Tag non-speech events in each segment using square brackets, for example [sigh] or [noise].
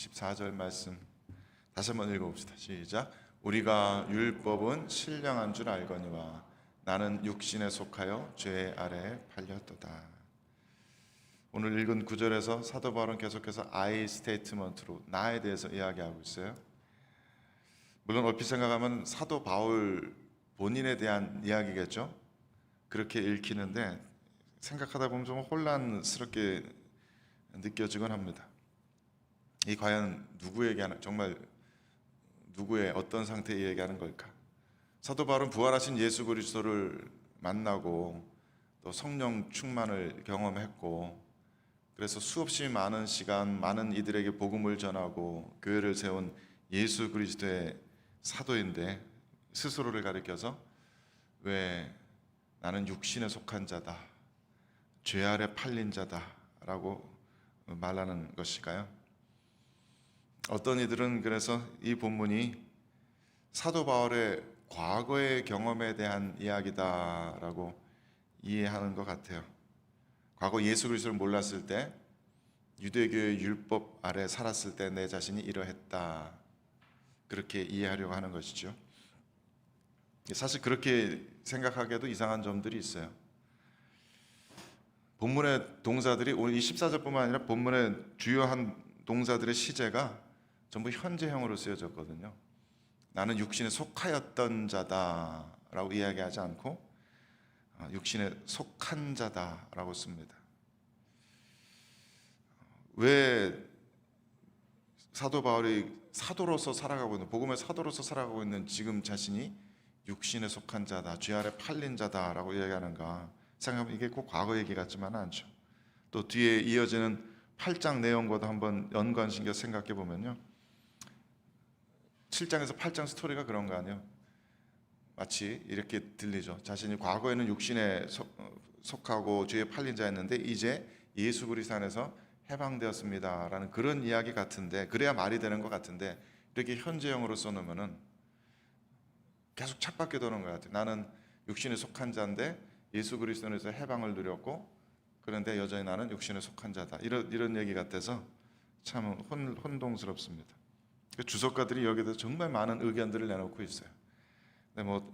14절 말씀 다시 한번 읽어봅시다. 시작. 우리가 율법은 신령한 줄 알거니와 나는 육신에 속하여 죄 아래에 팔렸도다. 오늘 읽은 구절에서 사도 바울은 계속해서 I 스테이트먼트로 나에 대해서 이야기하고 있어요. 물론 얼핏 생각하면 사도 바울 본인에 대한 이야기겠죠. 그렇게 읽히는데 생각하다 보면 좀 혼란스럽게 느껴지곤 합니다. 이 과연 누구에게 하는 정말 누구의 어떤 상태에 얘기하는 걸까? 사도 바울은 부활하신 예수 그리스도를 만나고 또 성령 충만을 경험했고 그래서 수없이 많은 시간 많은 이들에게 복음을 전하고 교회를 세운 예수 그리스도의 사도인데 스스로를 가리켜서 왜 나는 육신에 속한 자다. 죄 아래 팔린 자다라고 말하는 것일까요? 어떤 이들은 그래서 이 본문이 사도 바울의 과거의 경험에 대한 이야기다라고 이해하는 것 같아요. 과거 예수 그리스도를 몰랐을 때 유대교의 율법 아래 살았을 때 내 자신이 이러했다. 그렇게 이해하려고 하는 것이죠. 사실 그렇게 생각하기에도 이상한 점들이 있어요. 본문의 동사들이 오늘 이 14절뿐만 아니라 본문의 주요한 동사들의 시제가 전부 현재형으로 쓰여졌거든요. 나는 육신에 속하였던 자다라고 이야기하지 않고 아, 육신에 속한 자다라고 씁니다. 왜 사도 바울이 사도로서 살아가고 있는 복음의 사도로서 살아가고 있는 지금 자신이 육신에 속한 자다, 죄 아래 팔린 자다라고 이야기하는가 생각하면 이게 꼭 과거 얘기 같지만은 않죠. 또 뒤에 이어지는 8장 내용과도 한번 연관시켜 생각해 보면요. 7장에서 8장 스토리가 그런 거 아니에요. 마치 이렇게 들리죠. 자신이 과거에는 육신에 속, 어, 속하고 죄에 팔린 자였는데 이제 예수 그리스도 안에서 해방되었습니다라는 그런 이야기 같은데 그래야 말이 되는 것 같은데 이렇게 현재형으로 써놓으면은 계속 착박해 도는 것 같아요. 나는 육신에 속한 자인데 예수 그리스도에서 해방을 누렸고 그런데 여전히 나는 육신에 속한 자다. 이런 이런 얘기 같아서 참 혼, 혼동스럽습니다. 그 주석가들이 여기에 대해서 정말 많은 의견들을 내놓고 있어요. 근데 뭐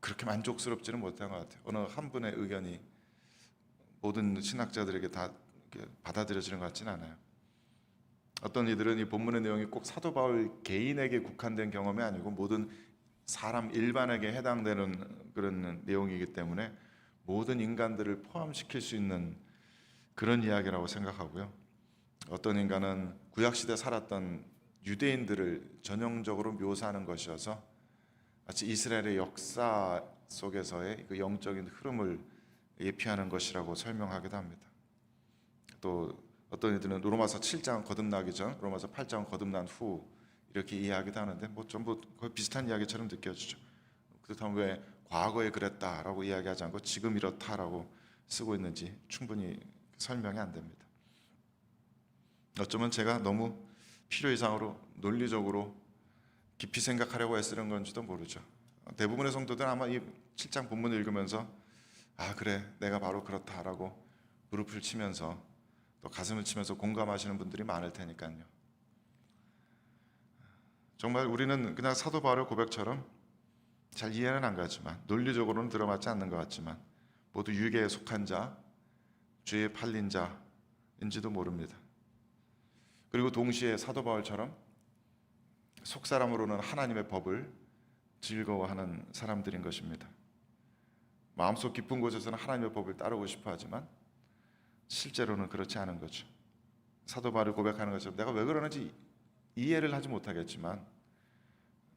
그렇게 만족스럽지는 못한 것 같아요. 어느 한 분의 의견이 모든 신학자들에게 다 받아들여지는 것 같지는 않아요. 어떤 이들은 이 본문의 내용이 꼭 사도 바울 개인에게 국한된 경험이 아니고 모든 사람 일반에게 해당되는 그런 내용이기 때문에 모든 인간들을 포함시킬 수 있는 그런 이야기라고 생각하고요. 어떤 인간은 구약 시대 살았던 유대인들을 전형적으로 묘사하는 것이어서 마치 이스라엘의 역사 속에서의 그 영적인 흐름을 예피하는 것이라고 설명하기도 합니다. 또 어떤 이들은 로마서 7장 거듭나기 전, 로마서 8장 거듭난 후 이렇게 이해하기도 하는데 뭐 전부 거의 비슷한 이야기처럼 느껴지죠. 그렇다면 왜 과거에 그랬다라고 이야기하지 않고 지금 이렇다라고 쓰고 있는지 충분히 설명이 안 됩니다. 어쩌면 제가 너무 필요 이상으로 논리적으로 깊이 생각하려고 애쓰는 건지도 모르죠. 대부분의 성도들은 아마 이 7장 본문을 읽으면서 아 그래 내가 바로 그렇다라고 무릎을 치면서 또 가슴을 치면서 공감하시는 분들이 많을 테니까요. 정말 우리는 그냥 사도 바울의 고백처럼 잘 이해는 안 가지만 논리적으로는 들어맞지 않는 것 같지만 모두 유괴에 속한 자, 죄에 팔린 자인지도 모릅니다. 그리고 동시에 사도 바울처럼 속 사람으로는 하나님의 법을 즐거워하는 사람들인 것입니다. 마음속 깊은 곳에서는 하나님의 법을 따르고 싶어 하지만 실제로는 그렇지 않은 거죠. 사도 바울이 고백하는 것처럼 내가 왜 그러는지 이해를 하지 못하겠지만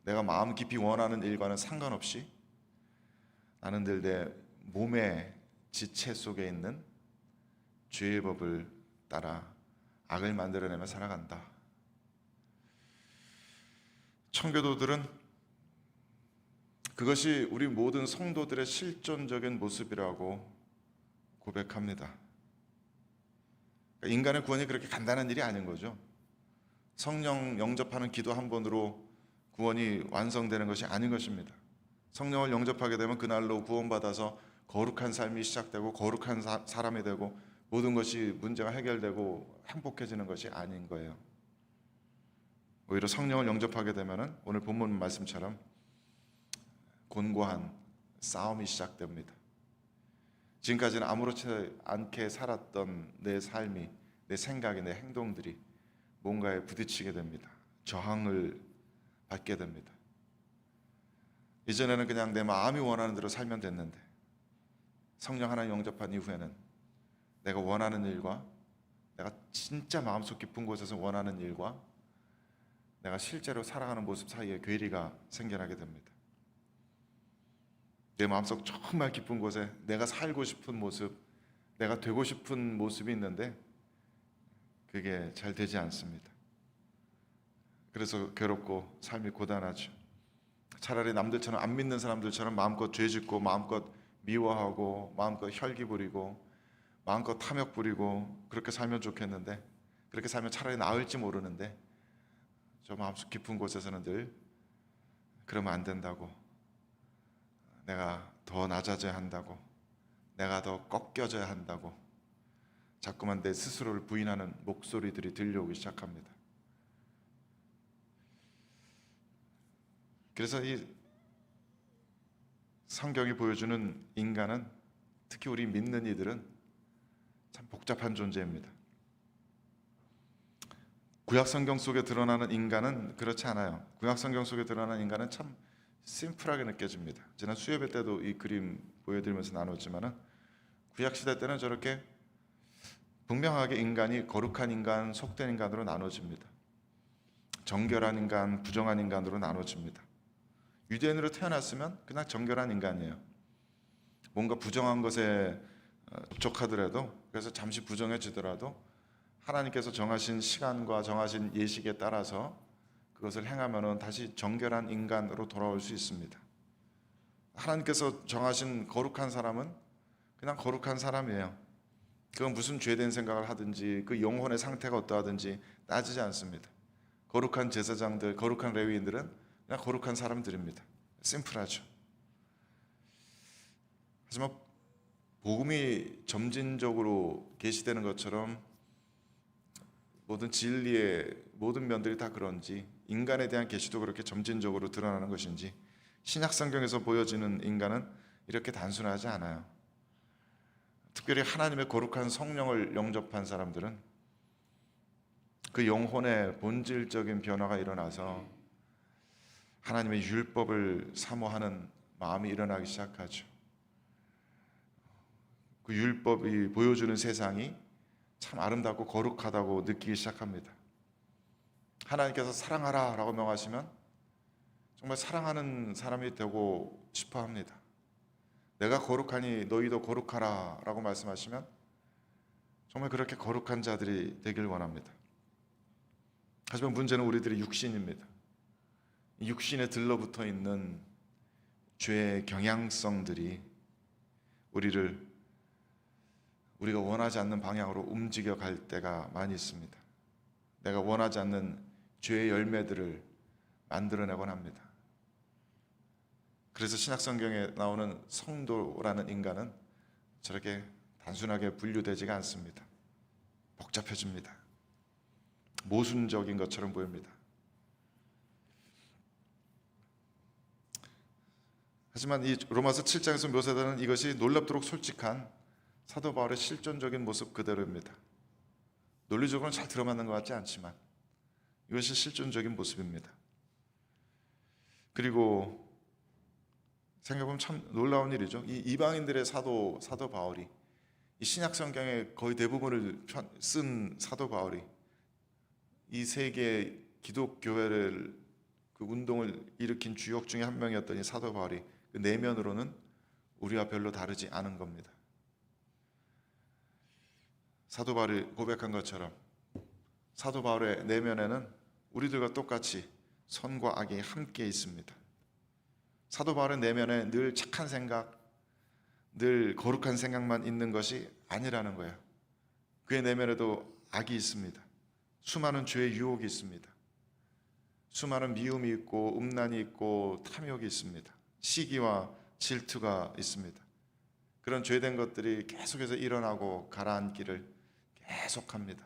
내가 마음 깊이 원하는 일과는 상관없이 나는 늘 내 몸의 지체 속에 있는 죄의 법을 따라 악을 만들어내며 살아간다. 청교도들은 그것이 우리 모든 성도들의 실존적인 모습이라고 고백합니다. 그러니까 인간의 구원이 그렇게 간단한 일이 아닌 거죠. 성령 영접하는 기도 한 번으로 구원이 완성되는 것이 아닌 것입니다. 성령을 영접하게 되면 그날로 구원받아서 거룩한 삶이 시작되고 거룩한 사, 사람이 되고 모든 것이 문제가 해결되고 행복해지는 것이 아닌 거예요. 오히려 성령을 영접하게 되면은 오늘 본문 말씀처럼 곤고한 싸움이 시작됩니다. 지금까지는 아무렇지 않게 살았던 내 삶이 내 생각이 내 행동들이 뭔가에 부딪히게 됩니다. 저항을 받게 됩니다. 이전에는 그냥 내 마음이 원하는 대로 살면 됐는데 성령 하나 영접한 이후에는 내가 원하는 일과 내가 진짜 마음속 깊은 곳에서 원하는 일과 내가 실제로 살아가는 모습 사이에 괴리가 생겨나게 됩니다. 내 마음속 정말 깊은 곳에 내가 살고 싶은 모습, 내가 되고 싶은 모습이 있는데 그게 잘 되지 않습니다. 그래서 괴롭고 삶이 고단하죠. 차라리 남들처럼 안 믿는 사람들처럼 마음껏 죄짓고 마음껏 미워하고 마음껏 혈기 부리고 마음껏 탐욕 부리고 그렇게 살면 좋겠는데 그렇게 살면 차라리 나을지 모르는데 저 마음속 깊은 곳에서는 늘 그러면 안 된다고 내가 더 낮아져야 한다고 내가 더 꺾여져야 한다고 자꾸만 내 스스로를 부인하는 목소리들이 들려오기 시작합니다. 그래서 이 성경이 보여주는 인간은 특히 우리 믿는 이들은 참 복잡한 존재입니다. 구약 성경 속에 드러나는 인간은 그렇지 않아요. 구약 성경 속에 드러나는 인간은 참 심플하게 느껴집니다. 지난 수요일 때도 이 그림 보여드리면서 나눴지만은 구약 시대 때는 저렇게 분명하게 인간이 거룩한 인간, 속된 인간으로 나눠집니다. 정결한 인간, 부정한 인간으로 나눠집니다. 유대인으로 태어났으면 그냥 정결한 인간이에요. 뭔가 부정한 것에 어, 접촉하더라도 그래서 잠시 부정해지더라도 하나님께서 정하신 시간과 정하신 예식에 따라서 그것을 행하면은 다시 정결한 인간으로 돌아올 수 있습니다. 하나님께서 정하신 거룩한 사람은 그냥 거룩한 사람이에요. 그건 무슨 죄된 생각을 하든지 그 영혼의 상태가 어떠하든지 따지지 않습니다. 거룩한 제사장들, 거룩한 레위인들은 그냥 거룩한 사람들입니다. 심플하죠. 하지만 복음이 점진적으로 계시되는 것처럼 모든 진리의 모든 면들이 다 그런지 인간에 대한 계시도 그렇게 점진적으로 드러나는 것인지 신약 성경에서 보여지는 인간은 이렇게 단순하지 않아요. 특별히 하나님의 거룩한 성령을 영접한 사람들은 그 영혼의 본질적인 변화가 일어나서 하나님의 율법을 사모하는 마음이 일어나기 시작하죠. 그 율법이 보여주는 세상이 참 아름답고 거룩하다고 느끼기 시작합니다. 하나님께서 사랑하라 라고 명하시면 정말 사랑하는 사람이 되고 싶어 합니다. 내가 거룩하니 너희도 거룩하라 라고 말씀하시면 정말 그렇게 거룩한 자들이 되길 원합니다. 하지만 문제는 우리들의 육신입니다. 육신에 들러붙어 있는 죄의 경향성들이 우리를 우리가 원하지 않는 방향으로 움직여 갈 때가 많이 있습니다. 내가 원하지 않는 죄의 열매들을 만들어내곤 합니다. 그래서 신약 성경에 나오는 성도라는 인간은 저렇게 단순하게 분류되지가 않습니다. 복잡해집니다. 모순적인 것처럼 보입니다. 하지만 이 로마서 7장에서 묘사되는 이것이 놀랍도록 솔직한 사도 바울의 실존적인 모습 그대로입니다. 논리적으로는 잘 들어맞는 것 같지 않지만 이것이 실존적인 모습입니다. 그리고 생각해보면 참 놀라운 일이죠. 이 이방인들의 사도 사도 바울이 이 신약 성경의 거의 대부분을 쓴 사도 바울이 이 세계 기독교회를 그 운동을 일으킨 주역 중에 한 명이었던 이 사도 바울이 그 내면으로는 우리와 별로 다르지 않은 겁니다. 사도 바울이 고백한 것처럼 사도 바울의 내면에는 우리들과 똑같이 선과 악이 함께 있습니다. 사도 바울의 내면에 늘 착한 생각, 늘 거룩한 생각만 있는 것이 아니라는 거예요. 그의 내면에도 악이 있습니다. 수많은 죄의 유혹이 있습니다. 수많은 미움이 있고 음란이 있고 탐욕이 있습니다. 시기와 질투가 있습니다. 그런 죄된 것들이 계속해서 일어나고 가라앉기를 계속 합니다.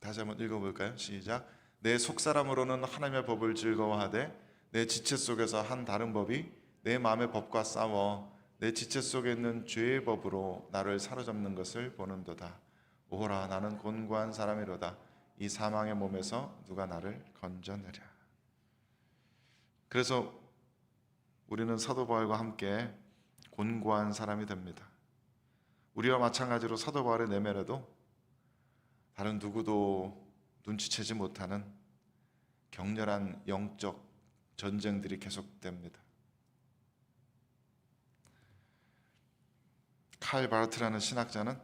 다시 한번 읽어볼까요? 시작. 내 속사람으로는 하나님의 법을 즐거워하되 내 지체 속에서 한 다른 법이 내 마음의 법과 싸워 내 지체 속에 있는 죄의 법으로 나를 사로잡는 것을 보는도다. 오호라 나는 곤고한 사람이로다. 이 사망의 몸에서 누가 나를 건져내랴. 그래서 우리는 사도 바울과 함께 곤고한 사람이 됩니다. 우리와 마찬가지로 사도 바울의 내면에도 다른 누구도 눈치채지 못하는 격렬한 영적 전쟁들이 계속됩니다. 칼 바르트라는 신학자는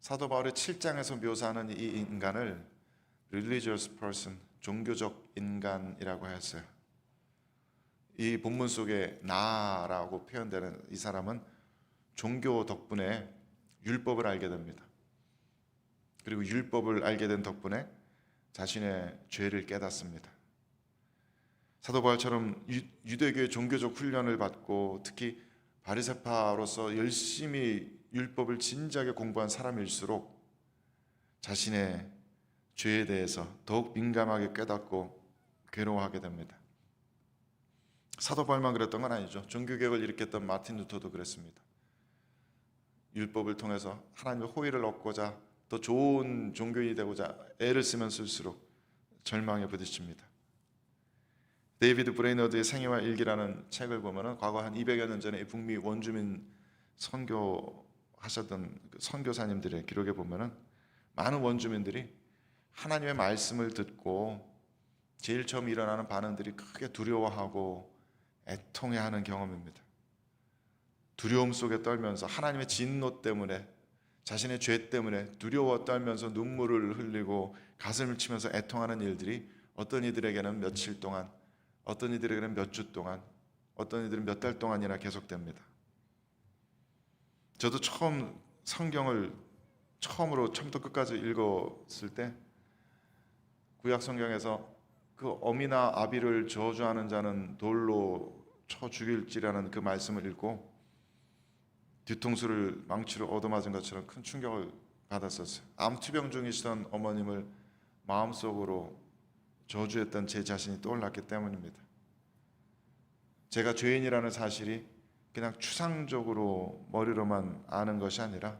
사도 바울의 7장에서 묘사하는 이 인간을 religious person, 종교적 인간이라고 했어요. 이 본문 속에 나라고 표현되는 이 사람은 종교 덕분에 율법을 알게 됩니다. 그리고 율법을 알게 된 덕분에 자신의 죄를 깨닫습니다. 사도 바울처럼 유- 유대교의 종교적 훈련을 받고 특히 바리새파로서 열심히 율법을 진지하게 공부한 사람일수록 자신의 죄에 대해서 더욱 민감하게 깨닫고 괴로워하게 됩니다. 사도 바울만 그랬던 건 아니죠. 종교개혁을 일으켰던 마틴 루터도 그랬습니다. 율법을 통해서 하나님의 호의를 얻고자 더 좋은 종교인이 되고자 애를 쓰면 쓸수록 절망에 부딪힙니다. 데이비드 브레이너드의 생애와 일기라는 책을 보면은 과거 한 200여 년 전에 이 북미 원주민 선교 하셨던 그 선교사님들의 기록에 보면은 많은 원주민들이 하나님의 말씀을 듣고 제일 처음 일어나는 반응들이 크게 두려워하고 애통해하는 경험입니다. 두려움 속에 떨면서 하나님의 진노 때문에 자신의 죄 때문에 두려워 떨면서 눈물을 흘리고 가슴을 치면서 애통하는 일들이 어떤 이들에게는 며칠 동안, 어떤 이들에게는 몇 주 동안, 어떤 이들은 몇 달 동안이나 계속됩니다. 저도 처음 성경을 처음으로 처음부터 끝까지 읽었을 때 구약 성경에서 그 어미나 아비를 저주하는 자는 돌로 쳐 죽일지라는 그 말씀을 읽고 뒤통수를 망치로 얻어맞은 것처럼 큰 충격을 받았었어요. 암투병 중이시던 어머님을 마음속으로 저주했던 제 자신이 떠올랐기 때문입니다. 제가 죄인이라는 사실이 그냥 추상적으로 머리로만 아는 것이 아니라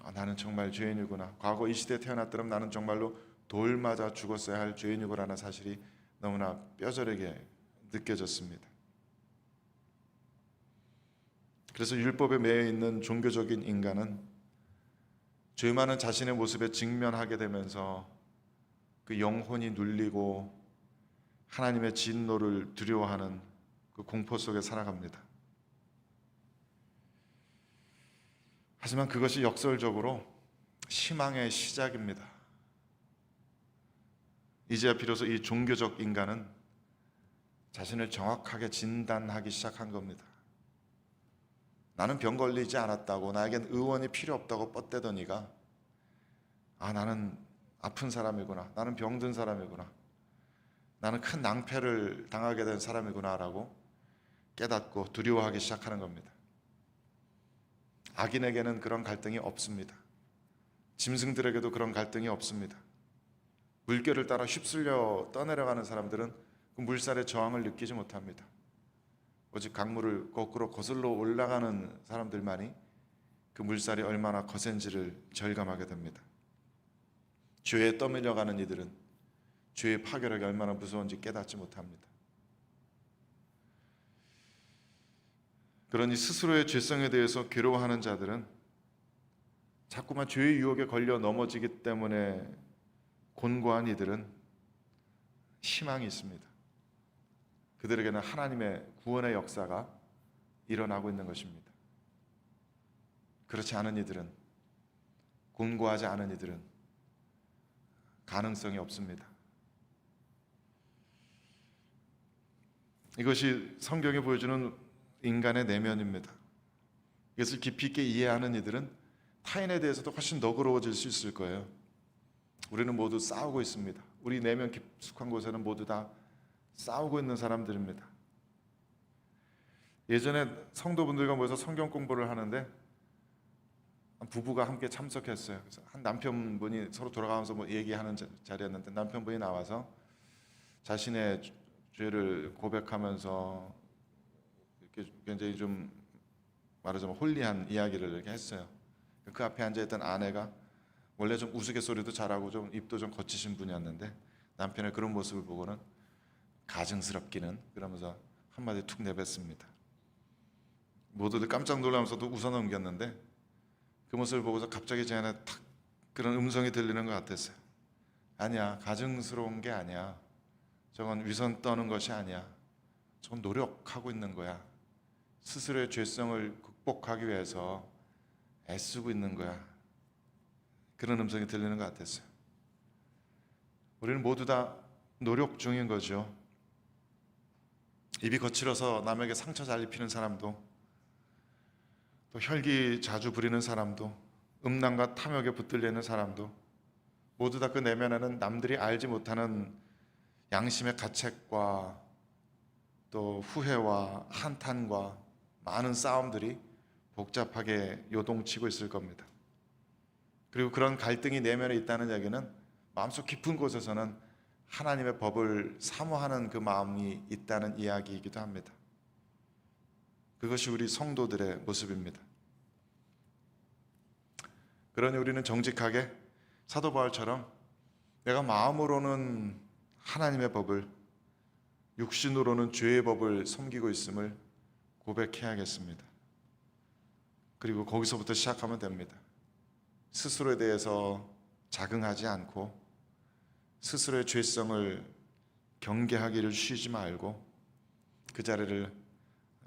아, 나는 정말 죄인이구나. 과거 이 시대에 태어났더라면 나는 정말로 돌 맞아 죽었어야 할 죄인이구나라는 사실이 너무나 뼈저리게 느껴졌습니다. 그래서 율법에 매여 있는 종교적인 인간은 죄 많은 자신의 모습에 직면하게 되면서 그 영혼이 눌리고 하나님의 진노를 두려워하는 그 공포 속에 살아갑니다. 하지만 그것이 역설적으로 희망의 시작입니다. 이제야 비로소 이 종교적 인간은 자신을 정확하게 진단하기 시작한 겁니다. 나는 병 걸리지 않았다고 나에겐 의원이 필요 없다고 뻗대더니가 아 나는 아픈 사람이구나 나는 병든 사람이구나 나는 큰 낭패를 당하게 된 사람이구나라고 깨닫고 두려워하기 시작하는 겁니다. 악인에게는 그런 갈등이 없습니다. 짐승들에게도 그런 갈등이 없습니다. 물결을 따라 휩쓸려 떠내려가는 사람들은 그 물살의 저항을 느끼지 못합니다. 오직 강물을 거꾸로 거슬러 올라가는 사람들만이 그 물살이 얼마나 거센지를 절감하게 됩니다. 죄에 떠밀려가는 이들은 죄의 파괴력이 얼마나 무서운지 깨닫지 못합니다. 그러니 스스로의 죄성에 대해서 괴로워하는 자들은 자꾸만 죄의 유혹에 걸려 넘어지기 때문에 곤고한 이들은 희망이 있습니다. 그들에게는 하나님의 구원의 역사가 일어나고 있는 것입니다. 그렇지 않은 이들은 곤고하지 않은 이들은 가능성이 없습니다. 이것이 성경이 보여주는 인간의 내면입니다. 이것을 깊이 있게 이해하는 이들은 타인에 대해서도 훨씬 너그러워질 수 있을 거예요. 우리는 모두 싸우고 있습니다. 우리 내면 깊숙한 곳에는 모두 다 싸우고 있는 사람들입니다. 예전에 성도분들과 모여서 성경 공부를 하는데 부부가 함께 참석했어요. 그래서 한 남편분이 서로 돌아가면서 뭐 얘기하는 자- 자리였는데 남편분이 나와서 자신의 죄- 죄를 고백하면서 이렇게 굉장히 좀 말하자면 홀리한 이야기를 이렇게 했어요. 그 앞에 앉아 있던 아내가 원래 좀 우스갯소리도 잘하고 좀 입도 좀 거치신 분이었는데 남편의 그런 모습을 보고는 가증스럽기는 그러면서 한마디 툭 내뱉습니다. 모두들 깜짝 놀라면서도 웃어 넘겼는데 그 모습을 보고서 갑자기 제 안에 탁 그런 음성이 들리는 것 같았어요. 아니야, 가증스러운 게 아니야. 저건 위선 떠는 것이 아니야. 저건 노력하고 있는 거야. 스스로의 죄성을 극복하기 위해서 애쓰고 있는 거야. 그런 음성이 들리는 것 같았어요. 우리는 모두 다 노력 중인 거죠. 입이 거칠어서 남에게 상처 잘 입히는 사람도 또 혈기 자주 부리는 사람도 음란과 탐욕에 붙들리는 사람도 모두 다 그 내면에는 남들이 알지 못하는 양심의 가책과 또 후회와 한탄과 많은 싸움들이 복잡하게 요동치고 있을 겁니다. 그리고 그런 갈등이 내면에 있다는 얘기는 마음속 깊은 곳에서는 하나님의 법을 사모하는 그 마음이 있다는 이야기이기도 합니다. 그것이 우리 성도들의 모습입니다. 그러니 우리는 정직하게 사도 바울처럼 내가 마음으로는 하나님의 법을 육신으로는 죄의 법을 섬기고 있음을 고백해야겠습니다. 그리고 거기서부터 시작하면 됩니다. 스스로에 대해서 자긍하지 않고 스스로의 죄성을 경계하기를 쉬지 말고 그 자리를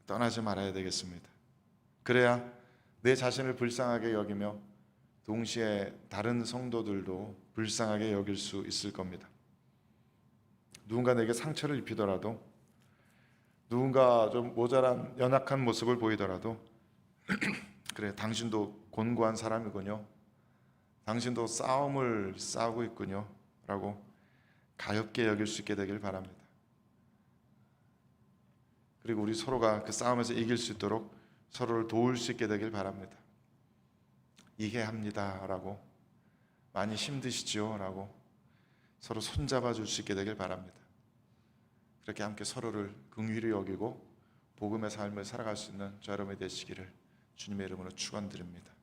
떠나지 말아야 되겠습니다. 그래야 내 자신을 불쌍하게 여기며 동시에 다른 성도들도 불쌍하게 여길 수 있을 겁니다. 누군가 내게 상처를 입히더라도 누군가 좀 모자란 연약한 모습을 보이더라도 [clears throat] 그래 당신도 곤고한 사람이군요. 당신도 싸움을 싸우고 있군요. 라고 가엽게 여길 수 있게 되길 바랍니다. 그리고 우리 서로가 그 싸움에서 이길 수 있도록 서로를 도울 수 있게 되길 바랍니다. 이해합니다 라고 많이 힘드시지요 라고 서로 손잡아 줄 수 있게 되길 바랍니다. 그렇게 함께 서로를 긍휼히 여기고 복음의 삶을 살아갈 수 있는 저 여러분이 되시기를 주님의 이름으로 축원드립니다.